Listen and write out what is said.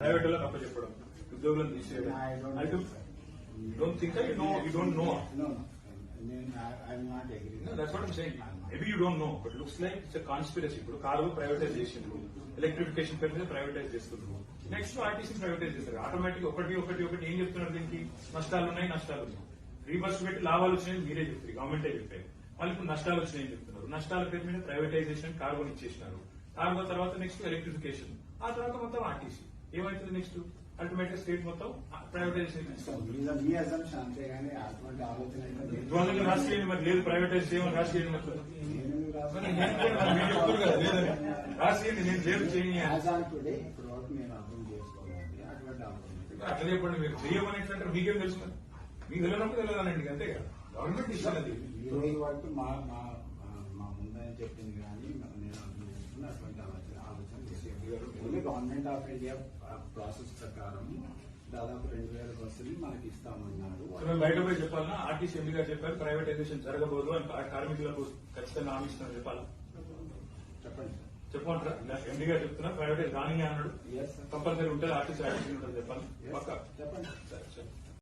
Private వాళ్ళకి అప్పచెప్పడం ఉద్యోగులను తీసేయడం. It's a conspiracy. ఇప్పుడు కార్గో ప్రైవేటైజ్ చేసిండ్రు ఎలక్ట్రిఫికేషన్ పేరు మీద ప్రైవేటైజ్ చేస్తున్నారు నెక్స్ట్ ఆర్టీసీ ప్రైవేటైజ్ చేస్తారు. ఆటోమేటిక్ ఒకటి ఒకటి ఒకటి. ఏం చెప్తున్నారు దీనికి? నష్టాలు ఉన్నాయి నష్టాలు ఉన్నాయి. రీబర్స్ పెట్టి లాభాలు వచ్చినాయి మీరే చెప్తారు గవర్నమెంటే చెప్పారు మళ్ళీ ఇప్పుడు నష్టాలు వచ్చినాయని చెప్తున్నారు. నష్టాల పేరు మీద ప్రైవేటైజేషన్ కార్గోని ఇచ్చేసినారు. కార్గో తర్వాత నెక్స్ట్ ఎలక్ట్రిఫికేషన్ ఆ తర్వాత మొత్తం ఆర్టీసీ ఏమవుతుంది నెక్స్ట్ అల్టిమేట్ స్టేట్ మొత్తం ప్రైవేటైజేషన్ మీ అటువంటి ఆలోచన. ద్వంద్వ రాష్ట్రీయ మరి లేదు ప్రైవేటైజ్ చేయమని రాష్ట్రీయ రాష్ట్రీయ నేను లేదు today, ఇప్పుడు వరకు నేను అర్థం చేసుకోవాలి. అటువంటి ఆలోచన. అట్లా చెప్పండి మీరు. చెయ్యమని ఎట్లంటారు మీకేం తెలుసు మరి? మీకు తెలియనప్పుడు తెలియదానండి అంతే కదా. గవర్నమెంట్ ఈ రోజు వరకు మా మా ముందని చెప్పింది కానీ నేను అర్థం చేసుకున్న అటువంటి ఆలోచన గవర్నమెంట్ ఆఫ్ ఇండియా ప్రాసెస్ ప్రకారం దాదాపు రెండు వేల బస్సులు మనకి ఇస్తామన్నారు. సో మేము బయట పోయి చెప్పాలన్నా ఆర్టీసీ ఎంపీ గారు చెప్పారు ప్రైవేటైజేషన్ జరగబోదు అని కార్మికులకు ఖచ్చితంగా హామీ చెప్పాలి? చెప్పండి చెప్పమంటారా? ఎంపీ గారు చెప్తున్నా ప్రైవేటైజ్ రాని అన్నాడు. ఎస్ సార్ కంపల్సరీ ఉంటుంది ఆర్టీసీ ఆర్టీసీ ఉంటుంది చెప్పాలి. చెప్పండి.